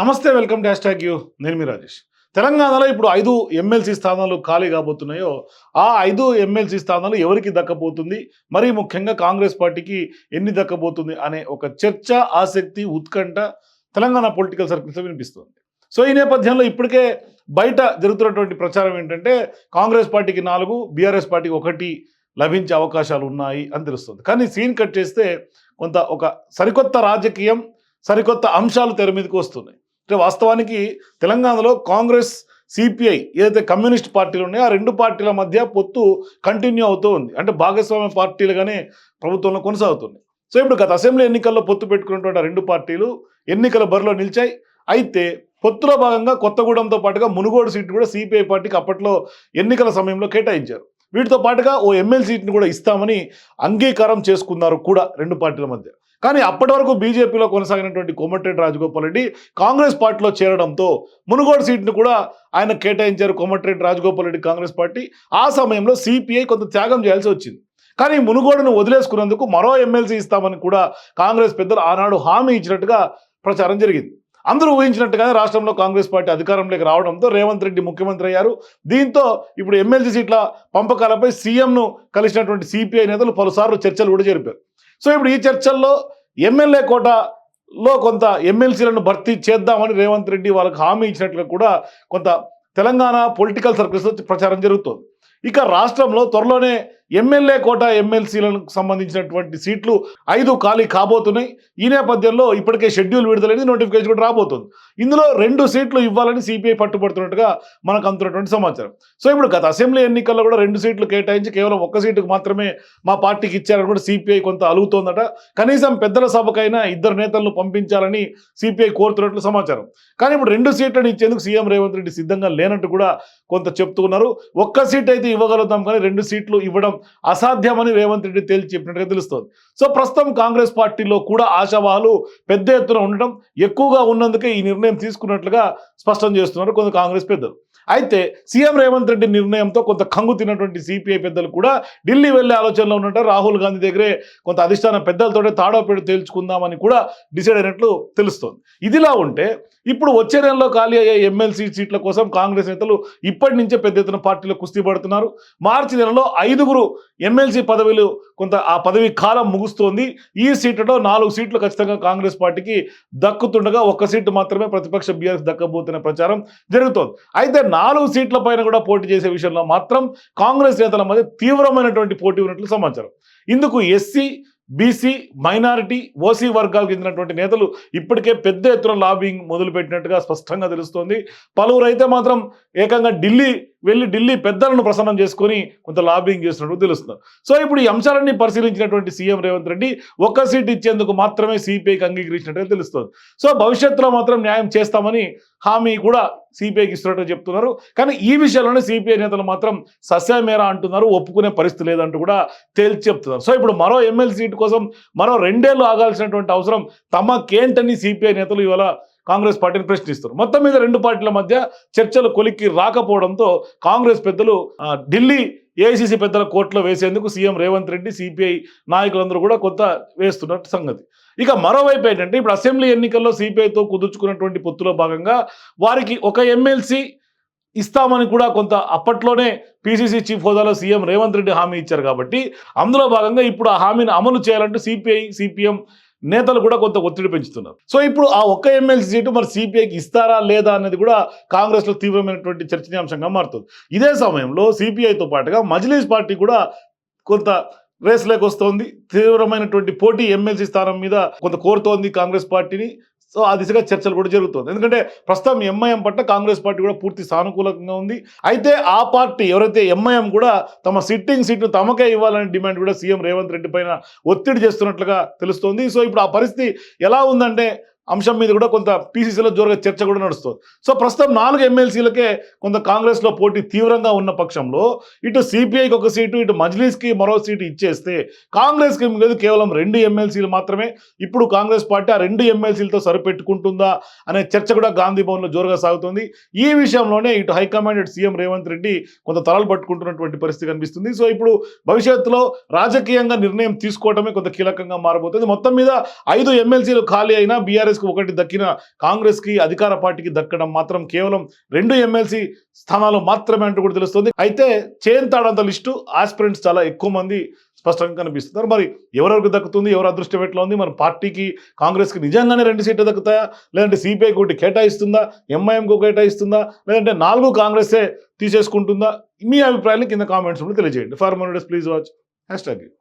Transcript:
నమస్తే welcome dash tag you. నేను మీ రాజేష్. తెలంగాణలో ఇప్పుడు ఐదు ఎమ్మెల్సీ స్థానాలు ఖాళీ కాబోతున్నాయో ఆ ఐదు ఎమ్మెల్సీ స్థానాలు ఎవరికి దక్కబోతుంది? మరీ ముఖ్యంగా కాంగ్రెస్ పార్టీకి ఎన్ని దక్కబోతుంది అనే ఒక చర్చ ఆసక్తి ఉత్కంఠ తెలంగాణ పొలిటికల్ సర్కిల్స్లో వినిపిస్తుంది. సో ఈ నేపథ్యంలో ఇప్పటికే బయట జరుగుతున్నటువంటి ప్రచారం ఏంటంటే కాంగ్రెస్ పార్టీకి నాలుగు బీఆర్ఎస్ పార్టీకి ఒకటి లభించే అవకాశాలు ఉన్నాయి అని తెలుస్తుంది. కానీ సీన్ కట్ చేస్తే కొంత ఒక సరికొత్త రాజకీయం సరికొత్త అంశాలు తెర మీదకి వస్తున్నాయి. అంటే వాస్తవానికి తెలంగాణలో కాంగ్రెస్ సిపిఐ ఏదైతే కమ్యూనిస్ట్ పార్టీలు ఉన్నాయో ఆ రెండు పార్టీల మధ్య పొత్తు కంటిన్యూ అవుతూ ఉంది. అంటే భాగస్వామ్య పార్టీలుగానే ప్రభుత్వంలో కొనసాగుతుంది సో ఇప్పుడు గత అసెంబ్లీ ఎన్నికల్లో పొత్తు పెట్టుకున్నటువంటి రెండు పార్టీలు ఎన్నికల బరిలో నిలిచాయి. అయితే పొత్తులో భాగంగా కొత్తగూడెంతో పాటుగా మునుగోడు సీటు కూడా సిపిఐ పార్టీకి అప్పట్లో ఎన్నికల సమయంలో కేటాయించారు. వీటితో పాటుగా ఓ ఎమ్మెల్యే సీట్ని కూడా ఇస్తామని అంగీకారం చేసుకున్నారు కూడా రెండు పార్టీల మధ్య. కానీ అప్పటి వరకు బీజేపీలో కొనసాగినటువంటి కోమటిరెడ్డి రాజగోపాల్ రెడ్డి కాంగ్రెస్ పార్టీలో చేరడంతో మునుగోడు సీట్ను కూడా ఆయన కేటాయించారు కోమటిరెడ్డి రాజగోపాల్ రెడ్డి కాంగ్రెస్ పార్టీ. ఆ సమయంలో సిపిఐ కొంత త్యాగం చేయాల్సి వచ్చింది. కానీ మునుగోడును వదిలేసుకున్నందుకు మరో ఎమ్మెల్సీ ఇస్తామని కూడా కాంగ్రెస్ పెద్దలు ఆనాడు హామీ ఇచ్చినట్టుగా ప్రచారం జరిగింది. అందరూ ఊహించినట్టుగానే రాష్ట్రంలో కాంగ్రెస్ పార్టీ అధికారంలోకి రావడంతో రేవంత్ రెడ్డి ముఖ్యమంత్రి అయ్యారు. దీంతో ఇప్పుడు ఎమ్మెల్సీ సీట్ల పంపకాలపై సీఎంను కలిసినటువంటి సిపిఐ నేతలు పలుసార్లు చర్చలు కూడా జరిపారు. సో ఇప్పుడు ఈ చర్చల్లో ఎమ్మెల్యే కోటలో కొంత ఎమ్మెల్సీలను భర్తీ చేద్దామని రేవంత్ రెడ్డి వాళ్ళకి హామీ ఇచ్చినట్లుగా కూడా కొంత తెలంగాణ పొలిటికల్ సర్కిల్స్లో ప్రచారం జరుగుతోంది. ఇక రాష్ట్రంలో త్వరలోనే ఎమ్మెల్యే కోట ఎమ్మెల్సీలకు సంబంధించినటువంటి సీట్లు ఐదు ఖాళీ కాబోతున్నాయి. ఈ నేపథ్యంలో ఇప్పటికే షెడ్యూల్ విడుదలైంది నోటిఫికేషన్ కూడా రాబోతుంది. ఇందులో రెండు సీట్లు ఇవ్వాలని సిపిఐ పట్టుబడుతున్నట్టుగా మనకు అందుతున్నటువంటి సమాచారం. సో ఇప్పుడు గత అసెంబ్లీ ఎన్నికల్లో కూడా రెండు సీట్లు కేటాయించి కేవలం ఒక్క సీటుకు మాత్రమే మా పార్టీకి ఇచ్చారని కూడా సిపిఐ కొంత అలుగుతోందట. కనీసం పెద్దల సభకైనా ఇద్దరు నేతలను పంపించాలని సిపిఐ కోరుతున్నట్లు సమాచారం. కానీ ఇప్పుడు రెండు సీట్లను ఇచ్చేందుకు సీఎం రేవంత్ రెడ్డి సిద్ధంగా లేనట్టు కూడా కొంత చెప్తున్నారు. ఒక్క సీట్ అయితే ఇవ్వగలుగుతాం కానీ రెండు సీట్లు ఇవ్వడం అసాధ్యమని రేవంత్ రెడ్డి తేల్చి చెప్పినట్టుగా తెలుస్తోంది. సో ప్రస్తుతం కాంగ్రెస్ పార్టీలో కూడా ఆశావాహులు పెద్ద ఎత్తున ఉండటం ఎక్కువగా ఉన్నందుకే ఈ నిర్ణయం తీసుకున్నట్లుగా స్పష్టం చేస్తున్నారు కొంత కాంగ్రెస్ పెద్దలు. అయితే సీఎం రేవంత్ రెడ్డి నిర్ణయంతో కొంత కంగు తిన్నటువంటి సిపిఐ పెద్దలు కూడా ఢిల్లీ వెళ్ళే ఆలోచనలో ఉన్నట్టు రాహుల్ గాంధీ దగ్గరే కొంత అధిష్టాన పెద్దలతోటే తాడోపేడు తేల్చుకుందామని కూడా డిసైడ్ అయినట్లు తెలుస్తోంది. ఇదిలా ఉంటే ఇప్పుడు వచ్చే నెలలో ఖాళీ అయ్యే ఎమ్మెల్సీ సీట్ల కోసం కాంగ్రెస్ నేతలు ఇప్పటి నుంచే పెద్ద ఎత్తున పార్టీలో కుస్తీ పడుతున్నారు. మార్చి నెలలో ఐదుగురు ఎమ్మెల్సీ పదవులు కొంత ఆ పదవి కాలం ముగుస్తోంది. ఈ సీట్లలో నాలుగు సీట్లు ఖచ్చితంగా కాంగ్రెస్ పార్టీకి దక్కుతుండగా ఒక్క సీటు మాత్రమే ప్రతిపక్ష బీఆర్ఎస్ దక్కబోతున్న ప్రచారం జరుగుతోంది. అయితే నాలుగు సీట్ల పైన కూడా పోటీ చేసే విషయంలో మాత్రం కాంగ్రెస్ నేతల మధ్య తీవ్రమైనటువంటి పోటీ ఉన్నట్లు సమాచారం. ఇందుకు ఎస్సీ బీసీ మైనారిటీ ఓసీ వర్గాలకు చెందినటువంటి నేతలు ఇప్పటికే పెద్ద ఎత్తున లాబింగ్ మొదలుపెట్టినట్టుగా స్పష్టంగా తెలుస్తోంది. పలువురు అయితే మాత్రం ఏకంగా ఢిల్లీ వెళ్ళి ఢిల్లీ పెద్దలను ప్రసన్నం చేసుకొని కొంత లాబింగ్ చేస్తున్నట్టు తెలుస్తున్నారు సో ఇప్పుడు ఈ అంశాలన్నీ పరిశీలించినటువంటి సీఎం రేవంత్ రెడ్డి ఒక్క సీట్ ఇచ్చేందుకు మాత్రమే సిపిఐకి అంగీకరించినట్టుగా తెలుస్తుంది. సో భవిష్యత్తులో మాత్రం న్యాయం చేస్తామని హామీ కూడా సిపిఐకి ఇస్తున్నట్టు చెప్తున్నారు. కానీ ఈ విషయంలోనే సిపిఐ నేతలు మాత్రం సస్యమేర అంటున్నారు ఒప్పుకునే పరిస్థితి లేదంటూ కూడా తేల్చి చెప్తున్నారు. సో ఇప్పుడు మరో ఎమ్మెల్యే సీటు కోసం మరో రెండేళ్ళు ఆగాల్సినటువంటి అవసరం తమకేంటని సిపిఐ నేతలు ఇవాళ కాంగ్రెస్ పార్టీని ప్రశ్నిస్తారు. మొత్తం మీద రెండు పార్టీల మధ్య చర్చలు కొలిక్కి రాకపోవడంతో కాంగ్రెస్ పెద్దలు ఢిల్లీ ఏఐసీసీ పెద్దల కోర్టులో వేసేందుకు సీఎం రేవంత్ రెడ్డి సిపిఐ నాయకులందరూ కూడా కొంత వేస్తున్నట్టు సంగతి. ఇక మరోవైపు ఏంటంటే ఇప్పుడు అసెంబ్లీ ఎన్నికల్లో సిపిఐతో కుదుర్చుకున్నటువంటి పొత్తులో భాగంగా వారికి ఒక ఎమ్మెల్సీ ఇస్తామని కూడా కొంత అప్పట్లోనే పిసిసి చీఫ్ హోదాలో సీఎం రేవంత్ రెడ్డి హామీ ఇచ్చారు కాబట్టి అందులో భాగంగా ఇప్పుడు ఆ హామీని అమలు చేయాలంటూ సిపిఐ సిపిఎం నేతలు కూడా కొంత ఒత్తిడి పెంచుతున్నారు. సో ఇప్పుడు ఆ ఒక్క ఎమ్మెల్సీ సీటు మరి సిపిఐకి ఇస్తారా లేదా అనేది కూడా కాంగ్రెస్లో తీవ్రమైనటువంటి చర్చనీయాంశంగా మారుతుంది. ఇదే సమయంలో సిపిఐతో పాటుగా మజ్లీస్ పార్టీ కూడా కొంత రేస్లోకి వస్తోంది. తీవ్రమైనటువంటి పోటీ ఎమ్మెల్సీ స్థానం మీద కొంత కోరుతోంది కాంగ్రెస్ పార్టీని. సో ఆ దిశగా చర్చలు కూడా జరుగుతుంది. ఎందుకంటే ప్రస్తుతం ఎంఐఎం పట్ల కాంగ్రెస్ పార్టీ కూడా పూర్తి సానుకూలంగా ఉంది. అయితే ఆ పార్టీ ఎవరైతే ఎంఐఎం కూడా తమ సిట్టింగ్ సీట్ను తమకే ఇవ్వాలనే డిమాండ్ కూడా సీఎం రేవంత్ రెడ్డి పైన ఒత్తిడి చేస్తున్నట్లుగా తెలుస్తోంది. సో ఇప్పుడు ఆ పరిస్థితి ఎలా ఉందంటే అంశం మీద కూడా కొంత పీసీసీలో జోరుగా చర్చ కూడా నడుస్తుంది. సో ప్రస్తుతం నాలుగు ఎమ్మెల్సీలకే కొంత కాంగ్రెస్లో పోటీ తీవ్రంగా ఉన్న పక్షంలో ఇటు సిపిఐకి ఒక సీటు ఇటు మజ్లీస్కి మరో సీటు ఇచ్చేస్తే కాంగ్రెస్కి లేదు కేవలం రెండు ఎమ్మెల్సీలు మాత్రమే. ఇప్పుడు కాంగ్రెస్ పార్టీ ఆ రెండు ఎమ్మెల్సీలతో సరిపెట్టుకుంటుందా అనే చర్చ కూడా గాంధీ భవన్లో జోరుగా సాగుతుంది. ఈ విషయంలోనే ఇటు హైకమాండ్ ఇటు సీఎం రేవంత్ రెడ్డి కొంత తలలు పట్టుకుంటున్నటువంటి పరిస్థితి కనిపిస్తుంది. సో ఇప్పుడు భవిష్యత్తులో రాజకీయంగా నిర్ణయం తీసుకోవడమే కొంత కీలకంగా మారబోతుంది. మొత్తం మీద ఐదు ఎమ్మెల్సీలు ఖాళీ అయినా బీఆర్ఎస్ కాంగ్రెస్కు ఒకటి దక్కిన కాంగ్రెస్కి అధికార పార్టీకి దక్కడం మాత్రం కేవలం రెండు ఎమ్మెల్సీ స్థానాలు మాత్రమే అంటూ కూడా తెలుస్తుంది. అయితే చేంతాడంత లిస్టు ఆస్పిరెంట్స్ చాలా ఎక్కువ మంది స్పష్టంగా కనిపిస్తున్నారు. మరి ఎవరెవరికి దక్కుతుంది? ఎవరు అదృష్టం ఎట్లా ఉంది? మన పార్టీకి కాంగ్రెస్కి నిజంగానే రెండు సీట్లు దక్కుతాయా? లేదంటే సిపిఐకి ఒకటి కేటాయిస్తుందా? ఎంఐఎంకి కేటాయిస్తుందా? లేదంటే నాలుగు కాంగ్రెసే తీసేసుకుంటుందా? మీ అభిప్రాయాలు కింద కామెంట్స్ తెలియజేయండి. ఫార్ మోనడస్ ప్లీజ్ వాచ్. Hash tag